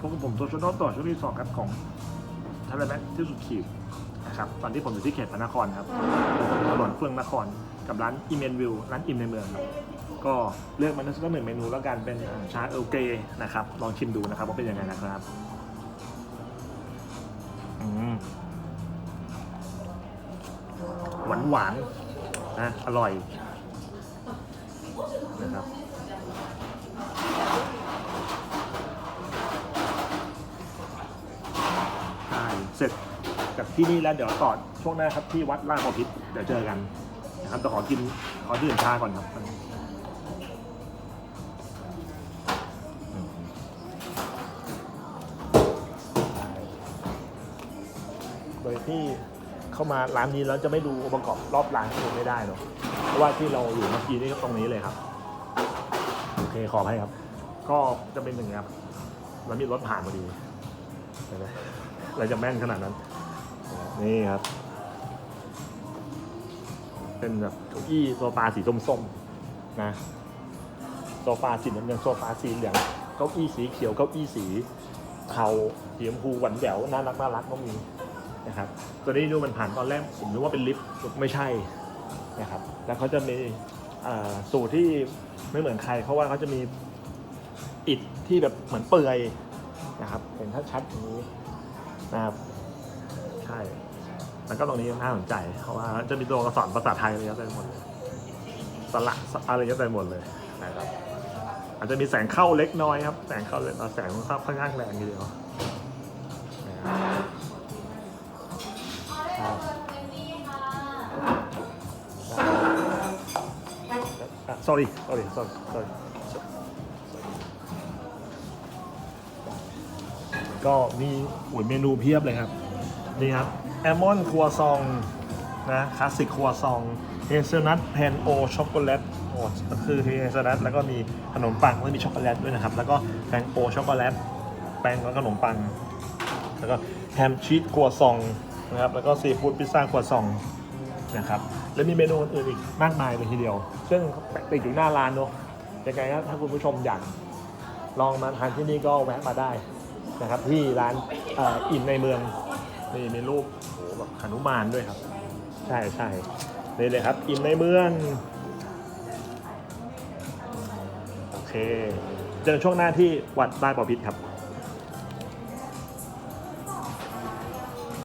พบกับผมตัวชนต่อช่วงที่สองครับของทะเลแม็กที่สุดขีดนะครับตอนที่ผมอยู่ที่เขตพระนครครับถนนเฟื่องนครกับร้านอิมเมนวิวร้านอิมในเมืองครับก็เลือกมาสักหนึ่งเมนูแล้วกันเป็นชาเอลเกรนะครับลองชิมดูนะครับว่าเป็นยังไงนะครับหวานหวานนะอร่อยนะครับ เสร็จจากที่นี่แล้วเดี๋ยวต่อช่วงหน้าครับที่วัดลาดพอพิษเดี๋ยวเจอกันนะครับแต่ขอกินขอดื่มชาก่อนครับอืมใช่โดยที่เข้ามาร้านนี้แล้วจะไม่ดูองค์ประกอบรอบร้านก็คงไม่ได้เนอะเพราะว่าที่เราอยู่เมื่อกี้นี่ก็ตรงนี้เลยครับโอเคขอให้ครับ ก็จะเป็นอย่างนี้ครับแล้วมีรถผ่านพอดีเห็นไหม อะไรจะแม่นขนาดนั้น นี่ครับ เป็นแบบเก้าอี้โซฟาสีส้มๆนะโซฟาสีน้ำเงินโซฟาสีเหลืองเก้าอี้สีเขียวเก้าอี้สีเทาสีชมพูหวานแหววน่ารักน่ารักก็มีนะครับตัวนี้ดูมันผ่านตอนแรกผมนึกว่าเป็นลิฟต์ไม่ใช่นะครับแล้วเขาจะมีสูตรที่ไม่เหมือนใคร เพราะว่าเขาจะมีอิฐที่แบบเหมือนเปลือยนะครับเห็นชัดๆอย่างนี้ นะครับใช่แล้วก็ตรงนี้น่าสนใจเพราะว่าจะมีตัวอักษรภาษาไทยอะไรเยอะเต็มหมดเลยสระอะไรเยอะเต็มหมดเลยนะครับอาจจะมีแสงเข้าเล็กน้อยครับ แสงเข้าเล็กน้อยแสงค่อนข้างแรงทีเดียวนะครับครับอ่ ก็มีอุ่นเมนูเพียบเลยครับ นี่ครับแอลมอนครัวซองนะคลาสสิกครัวซองเฮเซลนัทแพนโอช็อกโกแลตโอ้คือเฮเซลนัทแล้วก็มีขนมปังแล้วมีช็อกโกแลตด้วยนะครับ แล้วก็แป้งโอช็อกโกแลตแป้งแล้วขนมปัง แล้วก็แฮมชีสครัวซองนะครับแล้วก็ซีฟู้ดพิซซ่าครัวซองนะครับแล้วมีเมนูอื่นอีกมากมายเลยทีเดียว ซึ่งติดอยู่หน้าร้านเนอะยังไงถ้าคุณผู้ชมอยากลองมาทานที่นี่ก็แวะมาได้ นะครับที่ร้านเอ่ออิ่มในเมืองนี่มีรูปโอ้โหแบบหนุมานด้วยครับ ใช่ใช่นี่เลยครับ อิ่มในเมืองโอเคเจอช่วงหน้าที่วัดบ้านปอพิษครับ